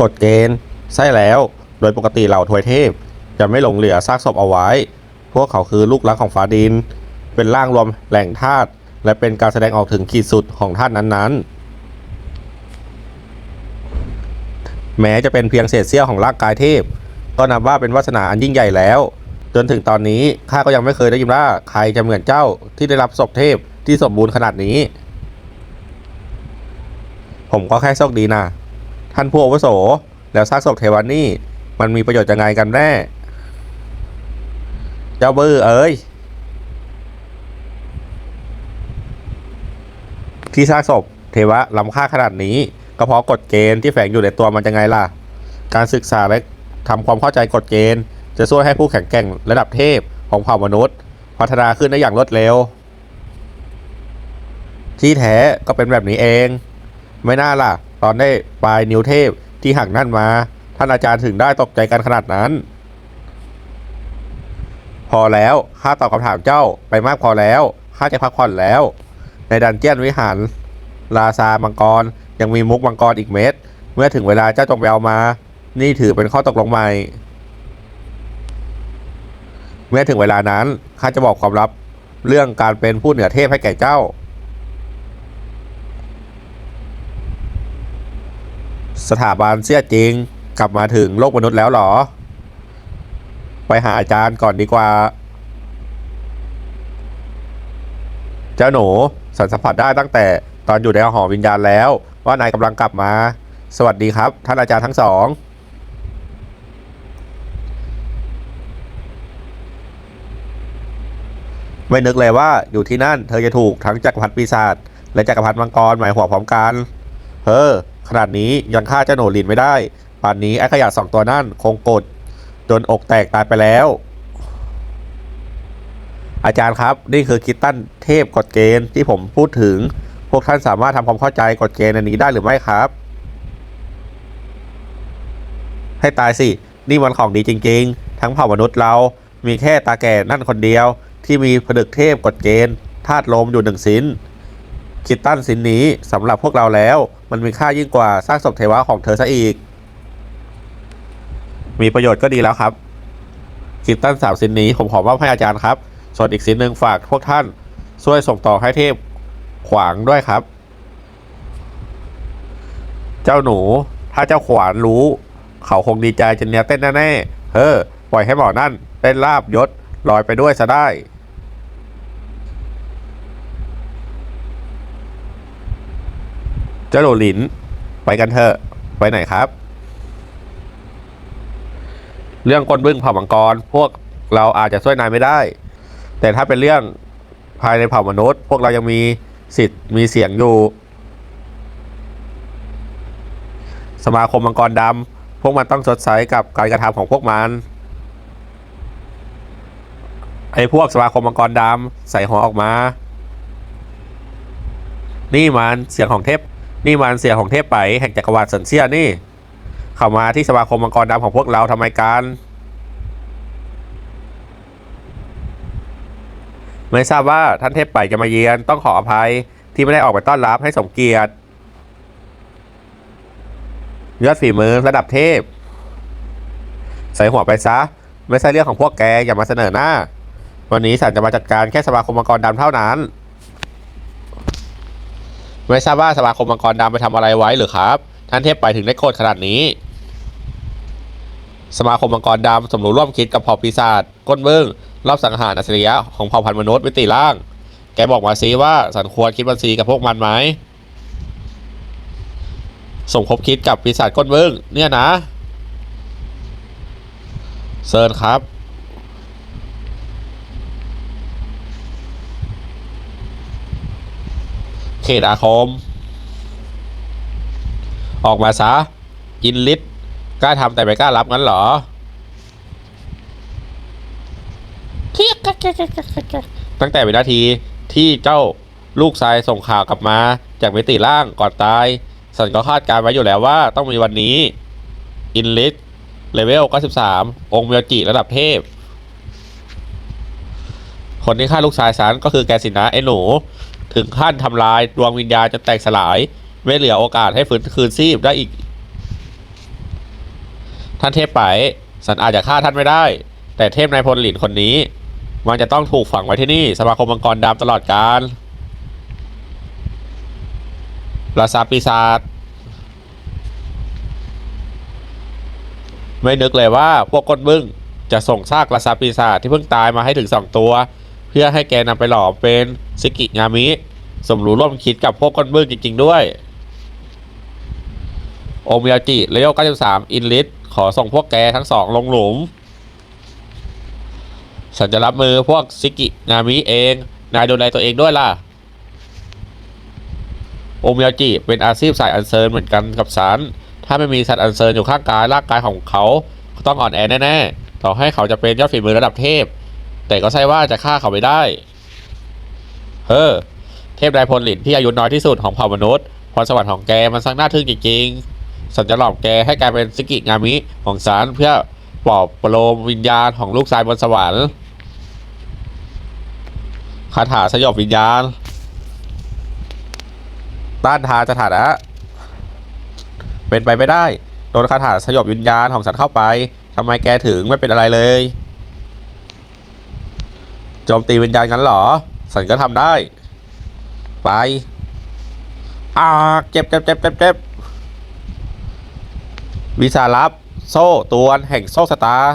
กฎเกณฑ์ ใช่แล้ว โดยปกติเหล่าทวยเทพ จะไม่หลงเหลือซากศพเอาไว้ พวกเขาคือลูกรักของฟ้าดิน เป็นร่างรวมแหล่งธาตุและเป็นการแสดงออกถึงขีดสุดของธาตุนั้นๆ แม้จะเป็นเพียงเศษเสี้ยวของร่างกายเทพ ก็นับว่าเป็นวาสนาอันยิ่งใหญ่แล้ว จนถึงตอนนี้ข้าก็ยังไม่เคยได้ยินว่าใครจะเหมือนเจ้าที่ได้รับศพเทพที่สมบูรณ์ขนาดนี้ ผมก็แค่โชคดีนะ ท่านผู้อาวุโส แล้วซากศพเทวานี่มันมีประโยชน์ยังไงกันแน่ เจ้าบื้อเอ้ย ที่ซากศพเทวะล้ำค่าขนาดนี้ ก็เพราะกฎเกณฑ์ที่แฝงอยู่ในตัวมันยังไงล่ะ การศึกษาและทำความเข้าใจกฎเกณฑ์ จะช่วยให้ผู้แข็งแกร่งระดับเทพของเผ่ามนุษย์ พัฒนาขึ้นได้อย่างรวดเร็ว ที่แท้ก็เป็นแบบนี้เอง ไม่น่าล่ะ ตอนได้ปลายนิ้วเทพที่หักนั่นมา ท่านอาจารย์ถึงได้ตกใจกันขนาดนั้น พอแล้วข้าตอบคำถามเจ้าไปมากพอแล้วข้าจะพักผ่อนแล้ว ในดันเจียนวิหารลาซามังกรยังมีมุกมังกรอีกเม็ดเมื่อถึงเวลาเจ้าจงไปเอามา นี่ถือเป็นข้อตกลงใหม่ เมื่อถึงเวลานั้นข้าจะบอกความลับเรื่องการเป็นผู้เหนือเทพให้แก่เจ้า สถาบันเสียจริง กลับมาถึงโลกมนุษย์แล้วหรอ ไปหาอาจารย์ก่อนดีกว่า เจ้าหนูสันสัมผัสได้ตั้งแต่ตอนอยู่ในหอวิญญาณแล้ว ว่านายกำลังกลับมา สวัสดีครับ ท่านอาจารย์ทั้งสองไม่นึกเลยว่าอยู่ที่นั่นเธอจะถูกทั้งจักรพรรดิปีศาจและจักรพรรดิมังกรหมายหัวพร้อมกัน เฮ้อ ขนาดนี้ยังฆ่าเจ้าหนลินไม่ได้ ป่านนี้ไอ้ขยะสองตัวนั่นคงกด จนอกแตกตายไปแล้ว อาจารย์ครับ นี่คือคิตตันเทพกฎเกณฑ์ที่ผมพูดถึง พวกท่านสามารถทำความเข้าใจกฎเกณฑ์อันนี้ได้หรือไม่ครับ ให้ตายสิ นี่มันของดีจริง ๆ ทั้งเผ่ามนุษย์เรา มีแค่ตาแก่นั่นคนเดียว ที่มีผนึกเทพกฎเกณฑ์ธาตุลมอยู่หนึ่งสิน คิตตันสินนี้สำหรับพวกเราแล้ว มันมีค่ายิ่งกว่าสร้างศพเทวะของเธอซะอีก มีประโยชน์ก็ดีแล้วครับคิตตันสามสินนี้ผมขอมอบให้อาจารย์ครับ ส่วนอีกสินหนึ่งฝากพวกท่านช่วยส่งต่อให้เทพขวางด้วยครับ เจ้าหนู ถ้าเจ้าขวานรู้ เขาคงดีใจจนเนี้ยเต้นแน่ๆเฮ้อปล่อยให้หมอนั่นเต้นลาบยศลอยไปด้วยซะได้ เจ้าโหลลิน ไปกันเถอะ ไปไหนครับ เรื่องกลบึ้งเผ่ามังกร พวกเราอาจจะช่วยนายไม่ได้ แต่ถ้าเป็นเรื่องภายในเผ่ามนุษย์ พวกเรายังมีสิทธิ์มีเสียงอยู่ สมาคมมังกรดำพวกมันต้องชดใช้กับการกระทำของพวกมันไอ้พวกสมาคมมังกรดำใส่หัวออกมา นี่มันเสียงของเทพ นี่มันเสียของเทพไปแห่งจักรวาลสันเซียนี่ เข้ามาที่สมาคมมังกรดำของพวกเราทำไมกันไม่ทราบว่าท่านเทพไปจะมาเยือนต้องขออภัยที่ไม่ได้ออกไปต้อนรับให้สมเกียรติยอดฝีมือระดับเทพ ใส่หัวไปซะ ไม่ใช่เรื่องของพวกแกอย่ามาเสนอหน้า วันนี้ฉันจะมาจัดการแค่สมาคมมังกรดำเท่านั้น ไม่ทราบว่าสมาคมมังกรดำไปทำอะไรไว้หรือครับ ท่านเทพไปถึงได้โกรธขนาดนี้ สมาคมมังกรดำสมรู้ร่วมคิดกับเผ่าปีศาจก้นเบิ้งรอบสังหารอัจฉริยะของเผ่าพันธุ์มนุษย์มิติล่าง แกบอกมาซิว่าสันควรคิดบัญชีกับพวกมันไหมสมคบคิดกับปีศาจก้นเบิ้งเนี่ยนะเซิร์นครับ ขตอาคม ออกมาซะอินลิทกล้าทำแต่ไม่กล้ารับงั้นเหรอตั้งแต่วินาทีที่เจ้าลูกชายส่งข่าวกลับมา จากมิติล่างก่อนตายสันก็คาดการไว้อยู่แล้วว่าต้องมีวันนี้ อินลิทเลเวล93 องค์เมียจิระดับเทพ คนที่ฆ่าลูกชายฉันก็คือแกสินะไอ้หนู ถึงขั้นทำลายดวงวิญญาณจนแตกสลาย ไม่เหลือโอกาสให้ฟื้นคืนชีพได้อีก ท่านเทพไปสันอาจจะฆ่าท่านไม่ได้ แต่เทพนายพลหลินคนนี้ มันจะต้องถูกฝังไว้ที่นี่ สมาคมมังกรดำตลอดกาลราสาปีศาจไม่นึกเลยว่าพวกก้นบึ้งจะส่งซากราสาปีศาจที่เพิ่งตายมาให้ถึงสองตัว เพื่อให้แกนำไปหล่อเป็นซิกิงามิ สมรู้ร่วมคิดกับพวกก้นบึ้งจริง ๆ ด้วย โอมิยาจิเลโอ93 อินลิสขอส่งพวกแกทั้งสองลงหลุม ฉันจะรับมือพวกซิกิงามิเอง นายดูแลตัวเองด้วยล่ะ โอมิยาจิเป็นอาชีพสายอันเซิร์นเหมือนกันกับฉันถ้าไม่มีสัตว์อันเซิร์นอยู่ข้างกายร่างกายของเขาต้องอ่อนแอแน่ๆ ต่อให้เขาจะเป็นยอดฝีมือระดับเทพ แต่ก็ใช่ว่าจะฆ่าเขาไม่ได้ เฮ้อ เทพนายพลหลินที่อายุน้อยที่สุดของเผ่ามนุษย์ พรสวรรค์ของแกมันสร้างน่าทึ่งจริงๆฉันจะหลอกแกให้กลายเป็นสกิงามิของฉันเพื่อปลอบประโลมวิญญาณของลูกชายบนสวรรค์คาถาสยบวิญญาณ ต้านทานสถานะเป็นไปไม่ได้ โดนคาถาสยบวิญญาณของฉันเข้าไปทำไมแกถึงไม่เป็นอะไรเลย โจมตีวิญญาณงั้นเหรอ สันก็ทำได้ ไป อ่าเจ็บเจ็บเจ็บเจ็บเจ็บวิสาลับ โซ่ตวนแห่งโซ่สตาร์